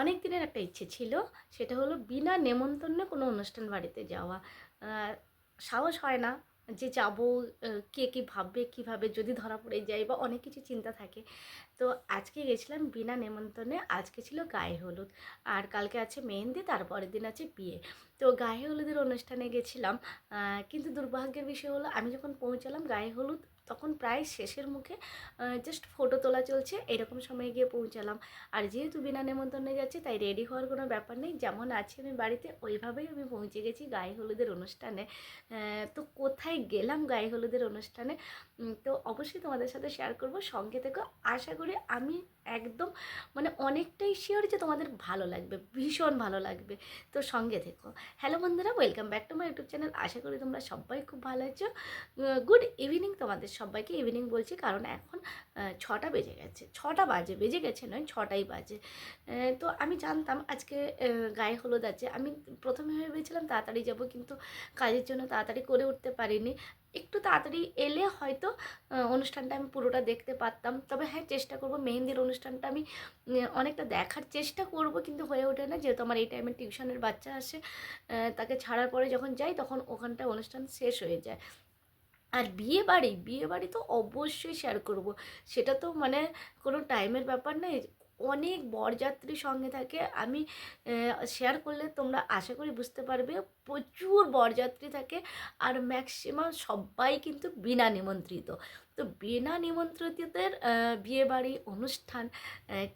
অনেক দিনের একটা ইচ্ছে ছিল, সেটা হলো বিনা নেমন্তন্নে কোনো অনুষ্ঠান বাড়িতে যাওয়া। সাহস হয় না যে যাব কে কী ভাববে, কীভাবে যদি ধরা পড়ে যাই বা অনেক কিছু চিন্তা থাকে। তো আজকে গেছিলাম বিনা নেমন্তন্নে, আজকে ছিল গায়ে হলুদ। আর কালকে আছে মেহেন্দি, তারপরের দিন আছে বিয়ে। তো গায়ে হলুদের অনুষ্ঠানে গেছিলাম কিন্তু দুর্ভাগ্যের বিষয় হলো আমি যখন পৌঁছালাম গায়ে হলুদ তখন প্রায় শেষের মুখে জাস্ট ফটো তোলা চলছে, এরকম সময় গিয়ে পৌঁছালাম। আর যেহেতু বিনা নেমন্তন্নে যাচ্ছি, তাই রেডি হওয়ার কোনো ব্যাপার নেই। যেমন আছি আমি বাড়িতে, ওইভাবেই আমি পৌঁছে গেছি গায়ে হলুদের অনুষ্ঠানে। তো কোথায় গেলাম গায়ে হলুদের অনুষ্ঠানে? তো অবশ্যই তোমাদের সাথে শেয়ার করব। সঙ্গে থেকে। আশা করি আমি একদম মানে অনেকটাই শিওর যে তোমাদের ভালো লাগবে, ভীষণ ভালো লাগবে। তো সঙ্গে থেকো। হ্যালো বন্ধুরা welcome back to my YouTube channel আশা করি তোমরা সবাই খুব ভালো আছো। গুড ইভিনিং তোমাদের সবাইকে ইভিনিং বলছি, কারণ এখন ছটা বেজে গেছে। ছটা বাজে, বেজে গেছে নয়, ছটাই বাজে। তো আমি জানতাম আজকে গায়ে হলুদ আছে। আমি প্রথমে ভেবেছিলাম তাড়াতাড়ি যাব, কিন্তু কাজের জন্য তাড়াতাড়ি করে উঠতে পারিনি। একটু তাড়াতাড়ি এলে হয়তো অনুষ্ঠানটা আমি পুরোটা দেখতে পারতাম। তবে হ্যাঁ চেষ্টা করব। মেহেন্দির অনুষ্ঠানটা আমি অনেকটা দেখার চেষ্টা করব, কিন্তু হয়ে ওঠে না। যেহেতু আমার এই টাইমে টিউশনের বাচ্চা আসে তাকে ছাড়ার পরে যখন যাই, তখন ওখানটায় অনুষ্ঠান শেষ হয়ে যায়। আর বিয়ে বাড়ি বিয়ে বাড়ি তো অবশ্যই শেয়ার করব। সেটা তো মানে কোনো টাইমের ব্যাপার নেই অনেক বরযাত্রী সঙ্গে থাকে। আমি শেয়ার করলে তোমরা আশা করি বুঝতে পারবে, প্রচুর বরযাত্রী থাকে আর ম্যাক্সিমাম সবাই কিন্তু বিনা নিমন্ত্রিত। তো বিনা নিমন্ত্রিতদের বিয়ে বাড়ি অনুষ্ঠান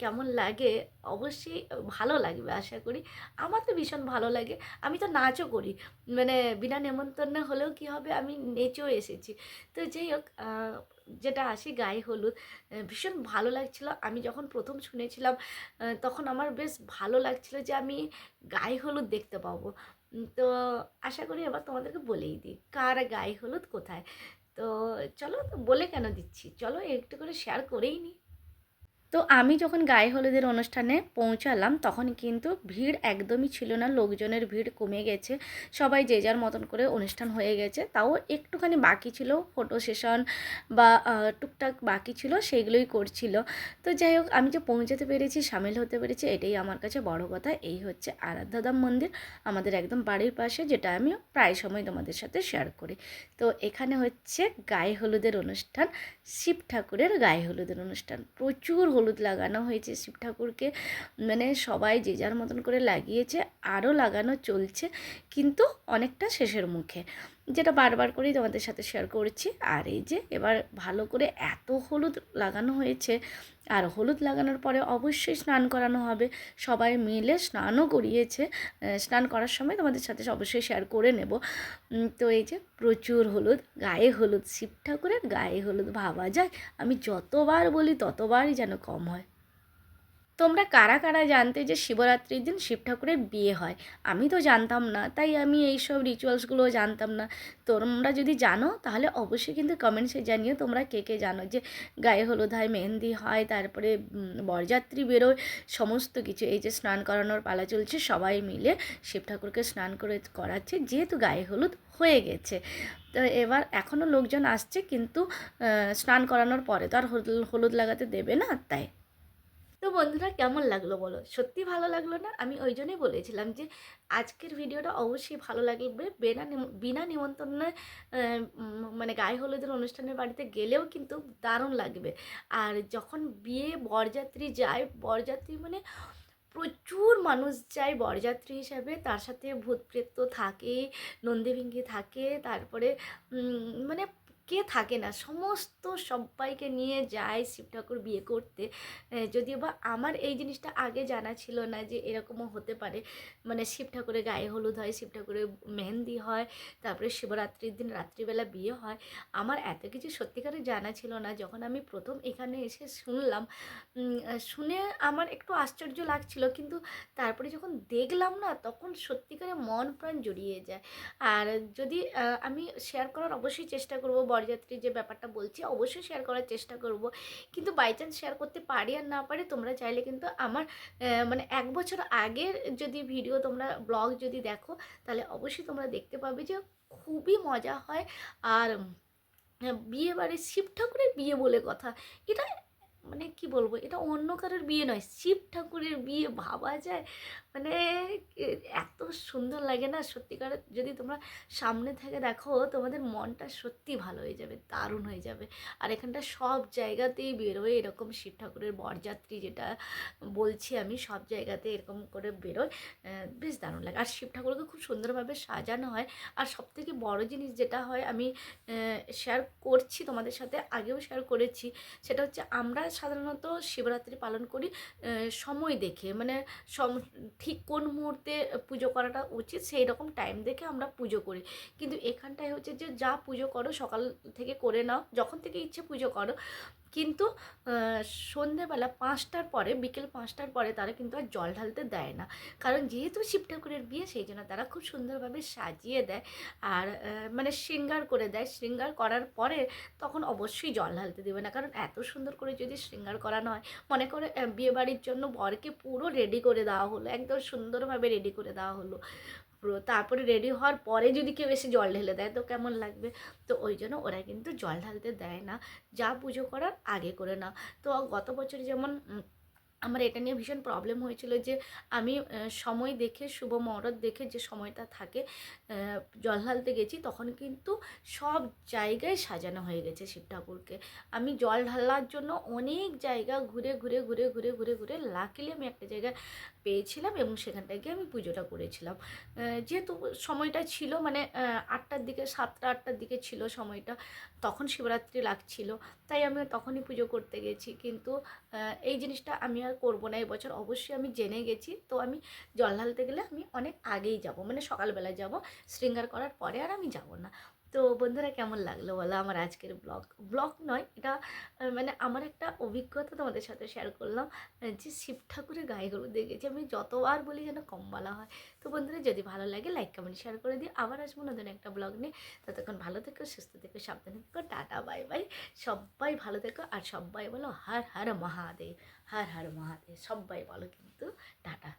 কেমন লাগে? অবশ্যই ভালো লাগবে আশা করি। আমার তো ভীষণ ভালো লাগে। আমি তো নাচও করি। মানে বিনা নেমন্তন্ন হলেও কি হবে? আমি নেচেও এসেছি। তো যাই হোক যেটা আসি গায়ে হলুদ ভীষণ ভালো লাগছিল। আমি যখন প্রথম শুনেছিলাম তখন আমার বেশ ভালো লাগছিল যে আমি গায়ে হলুদ দেখতে পাবো। তো আশা করি এবার তোমাদেরকে বলেই দিই, কার গায়ে হলুদ কোথায়? তো চলো তো বলে কেন দিচ্ছি? চলো একটু করে শেয়ার করেই নিই। তো আমি যখন গায়ে হলুদের অনুষ্ঠানে পৌঁছালাম, তখন কিন্তু ভিড় একদমই ছিল না। লোকজনের ভিড় কমে গেছে। সবাই যে যার মতন করে অনুষ্ঠান হয়ে গেছে। তাও একটুখানি বাকি ছিল। ফটো সেশন বা টুকটাক বাকি ছিল সেইগুলোই করছিল। তো যাই হোক, আমি যে পৌঁছাতে পেরেছি, সামিল হতে পেরেছি, এটাই আমার কাছে বড় কথা। এই হচ্ছে আরাধ্যাধাম মন্দির, আমাদের একদম বাড়ির পাশে, যেটা আমি প্রায় সময় তোমাদের সাথে শেয়ার করি। তো এখানে হচ্ছে গায়ে হলুদের অনুষ্ঠান, শিব ঠাকুরের গায়ে হলুদের অনুষ্ঠান। প্রচুর হলুদ লাগানো হয়েছে শিব ঠাকুরকে। মানে সবাই যে যার মতন করে লাগিয়েছে, আরও লাগানো চলছে, কিন্তু অনেকটা শেষের মুখে। যেটা বারবার করেই তোমাদের সাথে শেয়ার করছি। আর এই যে, এবার ভালো করে এত হলুদ লাগানো হয়েছে, আর হলুদ লাগানোর পরে অবশ্যই স্নান করানো হবে। সবাই মিলে স্নানও করিয়েছে। স্নান করার সময় তোমাদের সাথে অবশ্যই শেয়ার করে নেব। তো এই যে, প্রচুর হলুদ, গায়ে হলুদ শিব ঠাকুরের গায়ে হলুদ ভাবা যায়। আমি যতবার বলি ততবারই যেন কম হয়। তোমরা কারা কারা জানতে যে শিবরাত্রির দিন শিব ঠাকুরের বিয়ে হয়? আমি তো জানতাম না, তাই আমি এই সব রিচুয়ালসগুলো জানতাম না। তোমরা যদি জানো, তাহলে অবশ্যই কিন্তু কমেন্টসে জানিও তোমরা কে কে জানো যে গায়ে হলুদ হয়, মেহেন্দি হয়, তারপরে বরযাত্রী বেরোয়, সমস্ত কিছু। এই যে স্নান করানোর পালা চলছে, সবাই মিলে শিব ঠাকুরকে স্নান করে করাচ্ছে, যেহেতু গায়ে হলুদ হয়ে গেছে। তো এবার এখনও লোকজন আসছে, কিন্তু স্নান করানোর পরে তো আর হলুদ লাগাতে দেবে না, তাই। তো বন্ধুরা কেমন লাগল বলো? সত্যি ভালো লাগল না? আমি ওই জন্যই বলেছিলাম যে, আজকের ভিডিওটা অবশ্যই ভালো লাগবে। বিনা বিনা নিমন্ত্রণে মানে গায়ে হলুদের অনুষ্ঠানের বাড়িতে গেলেও কিন্তু দারুণ লাগবে। আর যখন বিয়ে বরযাত্রী যায়, বরযাত্রী মানে প্রচুর মানুষ যায় বরযাত্রী হিসাবে। তার সাথে ভূত প্রেত তো থাকেই নন্দীভিঙ্গি থাকে, তারপরে মানে কে থাকে না? সমস্ত সবাইকে নিয়ে যায় শিব ঠাকুর বিয়ে করতে। যদিও বা আমার এই জিনিসটা আগে জানা ছিল না যে এরকমও হতে পারে। মানে শিব ঠাকুরের গায়ে হলুদ হয়, শিব ঠাকুরের মেহেন্দি হয়, তারপরে শিবরাত্রির দিন রাত্রিবেলা বিয়ে হয়। আমার এত কিছু সত্যিকারে জানা ছিল না। যখন আমি প্রথম এখানে এসে শুনলাম শুনে আমার একটু আশ্চর্য লাগছিল। কিন্তু তারপরে যখন দেখলাম না, তখন সত্যিকারে মন প্রাণ জড়িয়ে যায়। আর যদি আমি শেয়ার করার অবশ্যই চেষ্টা করব। বরযাত্রীর যে ব্যাপারটা বলছি, অবশ্যই শেয়ার করার চেষ্টা করব। কিন্তু বাই চান্স শেয়ার করতে পারি আর না পারি, তোমরা চাইলে কিন্তু আমার মানে এক বছর আগের যদি ভিডিও তোমরা ব্লগ যদি দেখো, তাহলে অবশ্যই তোমরা দেখতে পাবে যে খুবই মজা হয়। আর বিয়ে বাড়ির শিব ঠাকুরের বিয়ে বলে কথা। এটা মানে কি বলব? এটা অন্য কারোর বিয়ে নয়, শিব ঠাকুরের বিয়ে ভাবা যায়। মানে এত সুন্দর লাগে না সত্যিকার যদি তোমরা সামনে থেকে দেখো, তোমাদের মনটা সত্যি ভালো হয়ে যাবে, দারুণ হয়ে যাবে। আর এখানটা সব জায়গাতেই বেরোয় এরকম শিব ঠাকুরের বরযাত্রী যেটা বলছি আমি, সব জায়গাতে এরকম করে বেরোয়। বেশ দারুণ লাগে। আর শিব ঠাকুরকে খুব সুন্দরভাবে সাজানো হয়। আর সব থেকে বড় জিনিস যেটা হয়, আমি শেয়ার করছি তোমাদের সাথে, আগেও শেয়ার করেছি, সেটা হচ্ছে আমরা সাধারণত শিবরাত্রি পালন করি সময় দেখে। মানে সম, ঠিক কোন মুহূর্তে পুজো করাটা উচিত সেই রকম টাইম দেখে আমরা পুজো করি। কিন্তু এখানটায় হচ্ছে যে যা পুজো করো সকাল থেকে করে নাও, যখন থেকে ইচ্ছে পুজো করো কিন্তু সন্ধেবেলা পাঁচটার পরে, বিকেল পাঁচটার পরে তারা কিন্তু আর জল ঢালতে দেয় না। কারণ যেহেতু শিব ঠাকুরের বিয়ে, সেই জন্য তারা খুব সুন্দরভাবে সাজিয়ে দেয় আর মানে শৃঙ্গার করে দেয়। শৃঙ্গার করার পরে তখন অবশ্যই জল ঢালতে দেবে না। কারণ এত সুন্দর করে যদি শৃঙ্গার করানো হয়, মনে করে বিয়েবাড়ির জন্য বরকে পুরো রেডি করে দেওয়া হলো, একদম সুন্দরভাবে রেডি করে দেওয়া হলো। পুরো তারপরে রেডি হওয়ার পরে যদি কেউ এসে জল ঢেলে দেয়, তো কেমন লাগবে? তো ওই জন্য ওরা কিন্তু জল ঢালতে দেয় না। যা পুজো করার আগে করে না তো গত বছর যেমন আমার এটা নিয়ে ভীষণ প্রবলেম হয়েছিল যে আমি সময় দেখে, শুভ মুহূর্ত দেখে যে সময়টা থাকে জল ঢালতে গেছি তখন কিন্তু সব জায়গায় সাজানো হয়ে গেছে শিব ঠাকুরকে। আমি জল ঢালার জন্য অনেক জায়গা ঘুরে ঘুরে ঘুরে ঘুরে ঘুরে ঘুরে লাকিলি আমি একটা জায়গায় পেয়েছিলাম এবং সেখানটায় গিয়ে আমি পুজোটা করেছিলাম। যেহেতু সময়টা ছিল মানে আটটার দিকে, সাতটা, আটটার দিকে ছিল সময়টা, তখন শিবরাত্রি লাগছিল। তাই আমি তখনই পুজো করতে গেছি। কিন্তু এই জিনিসটা আমি আর করব না এবছর অবশ্যই আমি জেনে গেছি। তো আমি জল ঢালতে গেলে আমি অনেক আগেই যাব। মানে সকালবেলা যাব, শৃঙ্গার করার পরে আর আমি যাব না। তো বন্ধুরা কেমন লাগল বলো আমার আজকের ব্লগ ব্লগ নয়, এটা মানে আমার একটা অভিজ্ঞতা তোমাদের সাথে শেয়ার করলাম যে শিব ঠাকুরের গায়ে হলুদ দেখেছি আমি যতবার বলি যেন কম বলা হয়। তো বন্ধুরা যদি ভালো লাগে লাইক কমেন্ট শেয়ার করে দিই আবার আসব নতুন একটা ব্লগ নিয়ে। ততক্ষণ ভালো থেকো, সুস্থ থেকো, সাবধানে থেকো। টাটা বাই বাই সবাই ভালো থেকো আর সবাই বলো, হর হর মহাদেব, হর হর মহাদেব। সবাই বলো কিন্তু, টাটা।